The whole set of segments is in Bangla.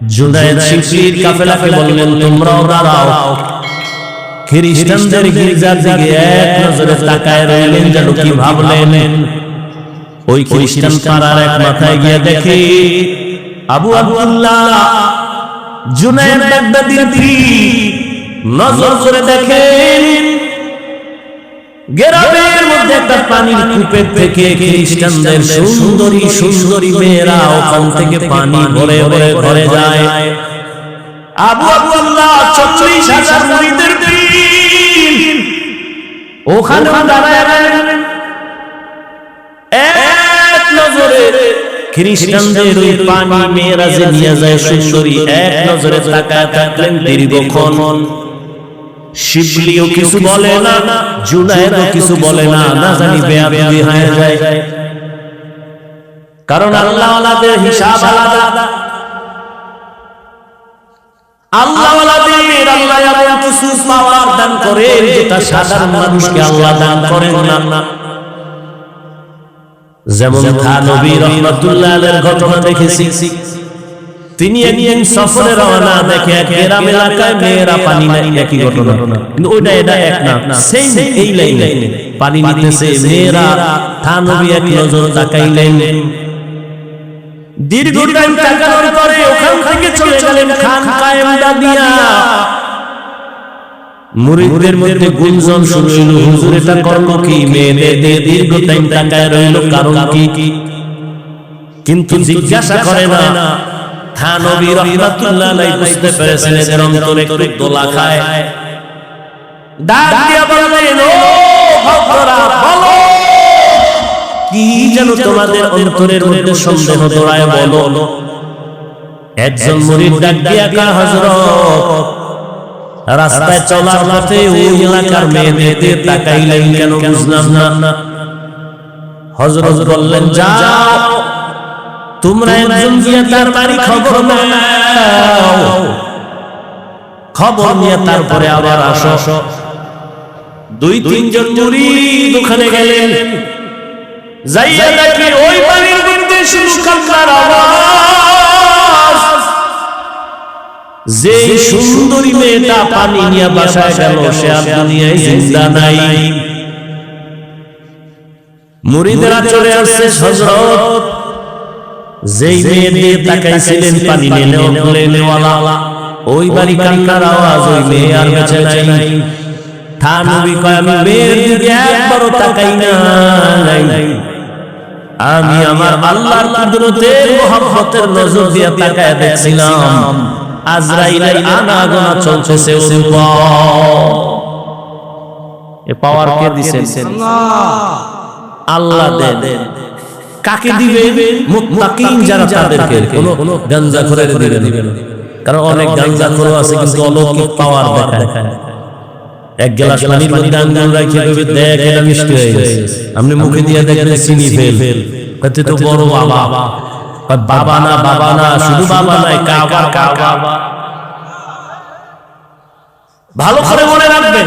জুনায়েদ শিবলির কাফেলাকে বললেন তোমরাও দাঁড়াও। খ্রিস্টানদের গির্জার দিকে এক নজরে তাকায় রইলেন যেন কি ভাবলেন। ওই খ্রিস্টান পাড়ার এক মাথায় গিয়ে দেখে আবু জুনায়েদ বাগদাদির পীর নজর করে দেখেন মধ্যে একটা পানির কূপের থেকে খ্রিস্টানদের সুন্দরী সুন্দরী মেয়েরা ওখান থেকে পানি ভরে ভরে ঘরে যায়। আবু আবদুল্লাহ চল্লিশ হাজার মুরিদের ওখানে। এক নজরে শিবলিও কিছু বলে না জুনায়েদও কিছু বলে না না জানি বেয়াদবি হয়ে যায়। কারণ আল্লাহ ওয়ালাদের হিসাব আলাদা। আল্লাহ ওয়ালাদের আল্লাহ এমন কিছু পাওয়ার দান করেন যেটা সাধারণ মানুষকে আল্লাহ দান করেন না। যেমন থানবী রহমাতুল্লাহ আলাইহির ঘটনা দেখেছি। তিনি একদিন সফরে রওনা দেখে গ্রাম এলাকায় মেয়েরা পানি নাই একই ঘটনা। কিন্তু ওইটা এটা এক না। সেম এই লাইনে। পানি নিতেছে মেয়েরা থানবী এক নজর তাকাইলেন। দীর্ঘ টাইম তাকানোর পরে ওখান থেকে চলে গেলেন খান কায়েম দাদিয়া। মুরিদদের মধ্যে গুঞ্জন শুরু হইল। হুজুর এটা কর্ম কি? মেয়েদের দীর্ঘ টাইম তাকায় রইল কারণ কি? কিন্তু জিজ্ঞাসা করে না। থানবী রহমাতুল্লাহ আলাইহি বুঝতে পেরেছেন, এদের অন্তরে একটু দোলা খায়। ডাক দিয়া বললেন ও ভক্তরা, বলো, কি যেন তোমাদের অন্তরের মধ্যে সন্দেহ দৌড়ায় বলো? একজন মুরিদ ডাক দিয়া, কা হযরত? রাস্তায় চলার পথে ওই এলাকার মেয়েদের তাকাইলেন কেন বুঝলাম না। হযরত বললেন, যাও তোমরা একজন গিয়ে তার বাড়ি খবর নাও। খবর নিয়ে তারপরে আবার আসো। দুই তিনজন মুরিদ ওখানে গেলেন। যাইয়া দেখে ওই বাড়ির মধ্যে শুধু কান্নার আওয়াজ। যে সুন্দরী মেয়েটা পানি নিয়ে বাসায় গেল সে আর দুনিয়ায় জিন্দা নাই। মুরিদেরা চলে আসছে হযরত যেই মেয়ে দিয়ে তাকাইছিলেন পানি নেওয়ালা ওই বাড়ি কান্নার আওয়াজ ওই মেয়ে আর বেঁচে নাই। থানবি কয় আমি মেয়ের দিকে একবারও তাকাই নাই। আমি আমার আল্লাহর কুদরতের মোহাম্মতের নজর দিয়ে তাকায় দেখছিলাম। আজরাইলের আনাগোনা চলতেছে এ পাওয়ার কে দিছেন? আল্লাহ দেন। কাকে দিবে মুত্তাকিন যারা তাদেরকে কোন গাঞ্জা করে দিবে না। কারণ অনেক গাঞ্জা করে আছে কিন্তু অলৌকিক পাওয়ার দেখায়। এক গ্লাস পানির মধ্যে আঙ্গুল রাখে দেবে দেখ এটা মিষ্টি হয়ে গেছে। আপনি মুখে দিয়ে দেখবেন চিনি ফেল। কত তো বড় বাবা বাবা না বাবা না শুধু বাবা নাই কাবা। কাবা। ভালো করে মনে রাখবেন।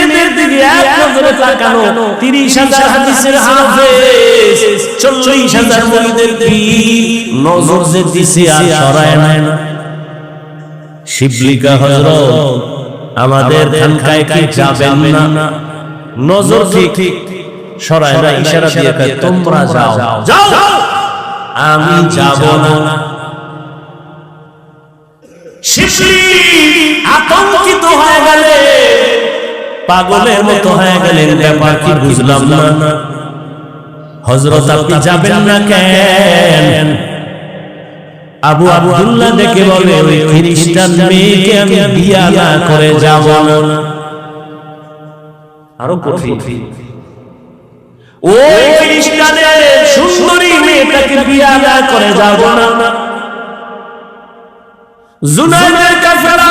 দিকে এক নজরে তাকানো তিরিশ হাজার হাদিসের হাফেজ চল্লিশ হাজার মুরিদের পীর নজর যে দিছে আর সরায় না। শিবলিকা হযরত আমাদের খানকায় কি যাবেন না। নজর ঠিক সরায় না ইশারা দিয়ে তোমরা যাও। যাও। আমি যাব না। শিশলি আতঙ্কিত হয়ে গেলে। পাগলের মতো হয়ে গেলেন ব্যাপার কি বুঝলাম না। হযরত আপনি যাবেন না কেন? আবু আব্দুল্লাহ দেখে বলে ওই খ্রিস্টান মেয়েকে আমি বিয়া না করে যাব না। আরও কঠিন। ওই খ্রিস্টানের সুন্দরী মেয়েটাকে বিয়া না করে যাব না। জুনাইদের কাফেরা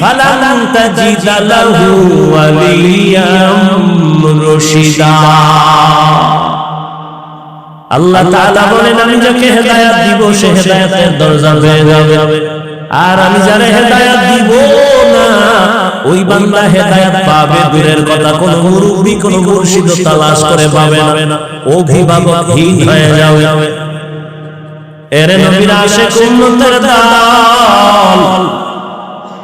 فلن تجد له وليا مرشدا আল্লাহ তাআলা বলেন আমি যাকে হেদায়েত দিব সে হেদায়েতের দরজা পেয়ে যাবে আর আমি যারে হেদায়েত দিব না ওই বান্দা হেদায়েত পাবে দূরের কথা কোন মুরব্বি কোন মুর্শিদ তালাশ করে পাবে না অভিভাবকহীন হয়ে যাবে এরে নবীর আশিক উম্মতের দল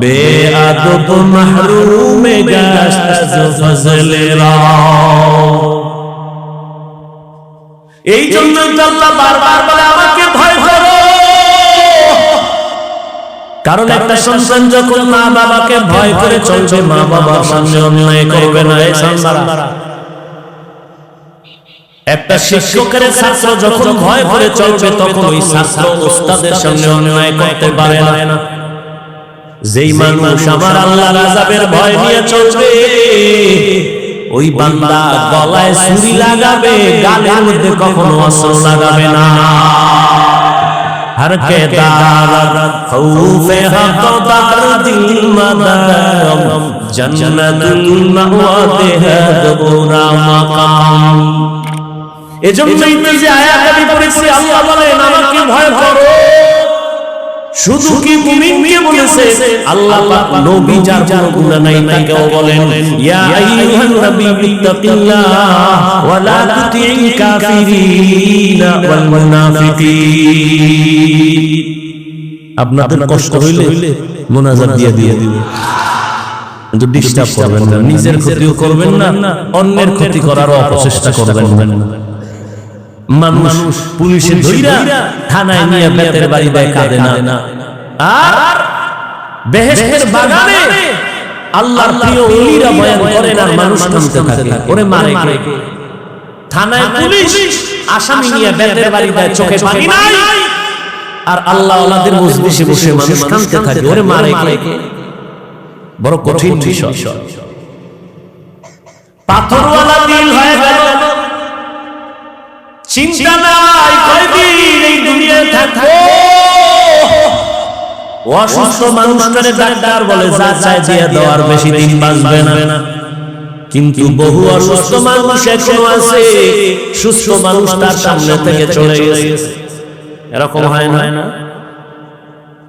বেআদব মাহরুমে গাস্তাজ ফজলে এই জন্য আল্লাহ বারবার বলে কারণ একটা সন্তান যখন মা বাবাকে ভয় করে চলছে মা বাবার সামনে অন্যায় করবে না, এই সন্তানরা একটা শিক্ষকের ছাত্র যখন ভয় করে চলবে, তখন ওই ছাত্র ওস্তাদের সামনে অন্যায় করতে পারে না। যেই মানুষ আমার আল্লাহর আযাবের ভয় নিয়ে চলবে ওই বান্দা গলায় ছুরি লাগাবে গালের মধ্যে কখনো অস্ত্র লাগাবে না। ہر کے دار خوف حق دار دل مدام جنت المعوات ہے دبورا مقام এজন্যই যে আয়াত আমি পড়েছি আল্লাহ বলেন আমাকে ভয় করো শুধু কি মুমিনকে বলেছে? আল্লাহ পাক নবী যার কোনো গুনাহ নাই তাকেও বলেন ইয়া আইয়ুহান নবী ইত্তাকিল্লাহ ওয়া লা তুতি'ল কাফিরিনা ওয়াল মুনাফিকিন. আপনাদের কষ্ট হইলে মোনাজাত দিয়ে দিয়ে দিবে কিন্তু ডিস্টার্ব করবেন না নিজের ক্ষতিও করবেন না অন্যের ক্ষতি করারও অপচেষ্টা করবেন না। মানুষ পুলিশে ধইরা থানায় নিয়ে বেতের বাড়ি দেয় কাঁদে না। আর বেহেশতের বাগানে আল্লাহর প্রিয় ওলিরা বয়ান করেন আর মানুষ কাঁদতে থাকে। ওরে মারে কে? থানায় পুলিশ আসামি নিয়ে বেতের বাড়ি দেয় চোখে পানি নাই। আর আল্লাহ ওলাদের মজলিসে বসে মানুষ কাঁদতে থাকে। ওরে মারে কে? বড় কঠিন বিষয়। পাথরওয়ালা দিল হয়ে গেল। চিন্তা নাই কয়দিন এই দুনিয়ায় থাকব অসুস্থ মানুষটারে ডাক্তার বলে যা চাই দিয়ে দেওয়ার বেশি দিন বাঁচবে না। কিন্তু বহু অসুস্থ মানুষ এখনও আছে সুস্থ মানুষ তার সামনে থেকে চলে গেছে এরকম হয় না?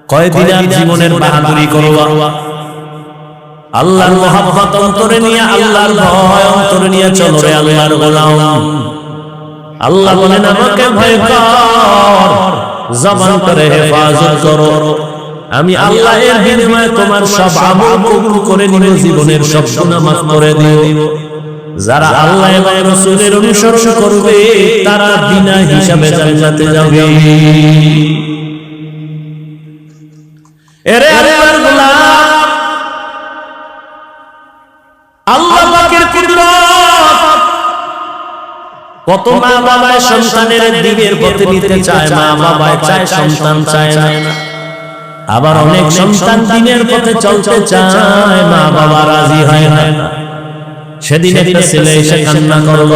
কয়দিন আর জীবনের বাহাদুরি করো আল্লাহর মহাব্বত অন্তরে নিয়ে আল্লাহর ভয় অন্তরে নিয়ে চলো রে আল্লাহর গোলাম। আল্লাহ বলেন, আমাকে ভয় কর, জবান করে হেফাজত করো। আমি আল্লাহ এর বিনিময়ে তোমার সব আমল কবুল করে নিব, জীবনের সব গুনাহ মাফ করে দিব। যারা আল্লাহ এবং রাসূলের অনুসরণ করবে, তারা বিনা হিসাবে জান্নাতে যাবে। এরে কত মা বাবায় সন্তানের দিকের পথে নিতে চায় মা বাবায় চায় সন্তান চায় না। আবার অনেক সন্তান দিনের পথে চলতে চায় মা বাবা রাজি হয় না। সেদিন একটা ছেলে এসে কান্না করল।